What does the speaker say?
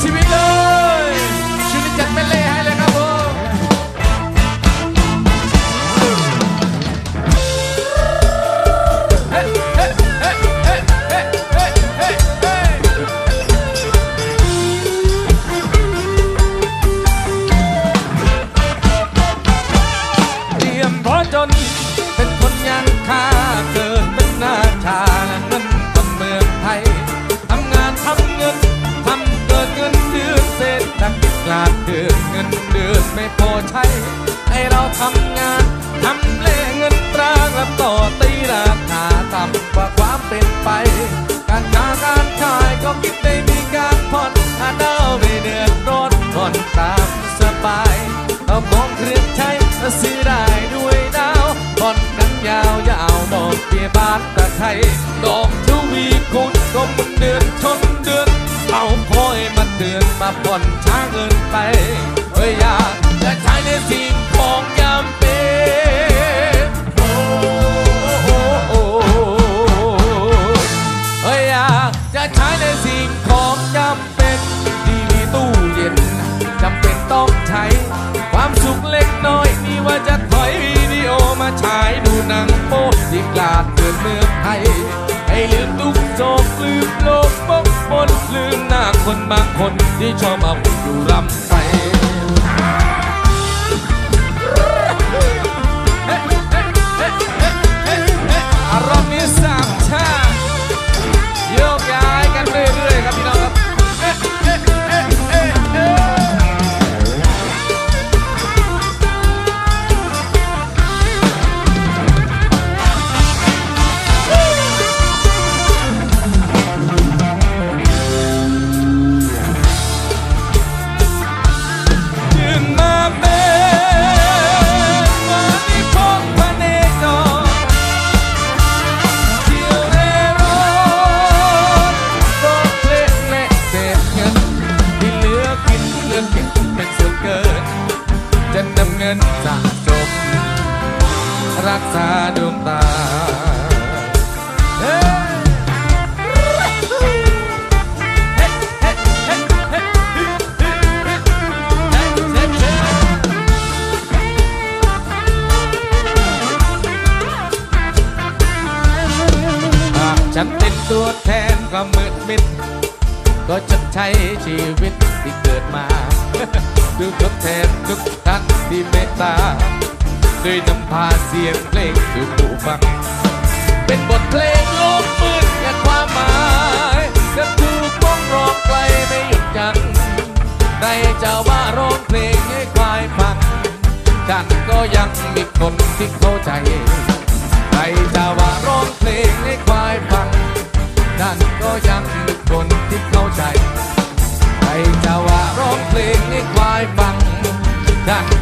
ชีวิตเลยชีวิตจัดเป็นเล่ให้เลยครับผมเฮ้เฮ้เฮ้เฮ้เฮ้เฮ้เฮ้เฮ้เตรียมพอจนเป็นคนยังคาเกิด ทำงานทำเลเงินตราแล้วต่อตีราคาต่ำกว่าความเป็นไป การค้าการขายก็คิดได้มีการผ่อนอาดาวไม่เดือดร้อนผ่อนตามสบายเอาของเครื่องใช้มาซื้อได้ด้วยดาวผ่อนกันยาวยาวดอกเบี้ยบาทตะไทยดอกทวีคูณก็มันเดือนชนเดือนเอาคอยมาเตือนมาผ่อนช้าเกินไป ดูหนังโป๊ที่กลาดเกินเมืองไทย ให้ลืมทุกโศกลืมโลกบกบนลืมหน้าคนบางคนที่ชอบเอาอยู่รำไป ษาดวงตาฉันเป็ตัวแทนความมืดมิด ก็จะใช้ชีวิตที่เกิดมาดูทดแทนทุกทัานที่เมตตา ด้วยนำพาเสียงเพลงสู่ผู้ฟัง เป็นบทเพลงโลกมืดแก่ความหมายจะถูกมองรองไกลไม่หยุดยั้งในจะว่าร้องเพลงให้ควายฟัง ฉันก็ยังมีคนที่เข้าใจใครจะว่าร้องเพลงให้ควายฟังนั่นก็ยังมีคนที่เข้าใจใครจะว่าร้องเพลงให้ควายฟังนั่น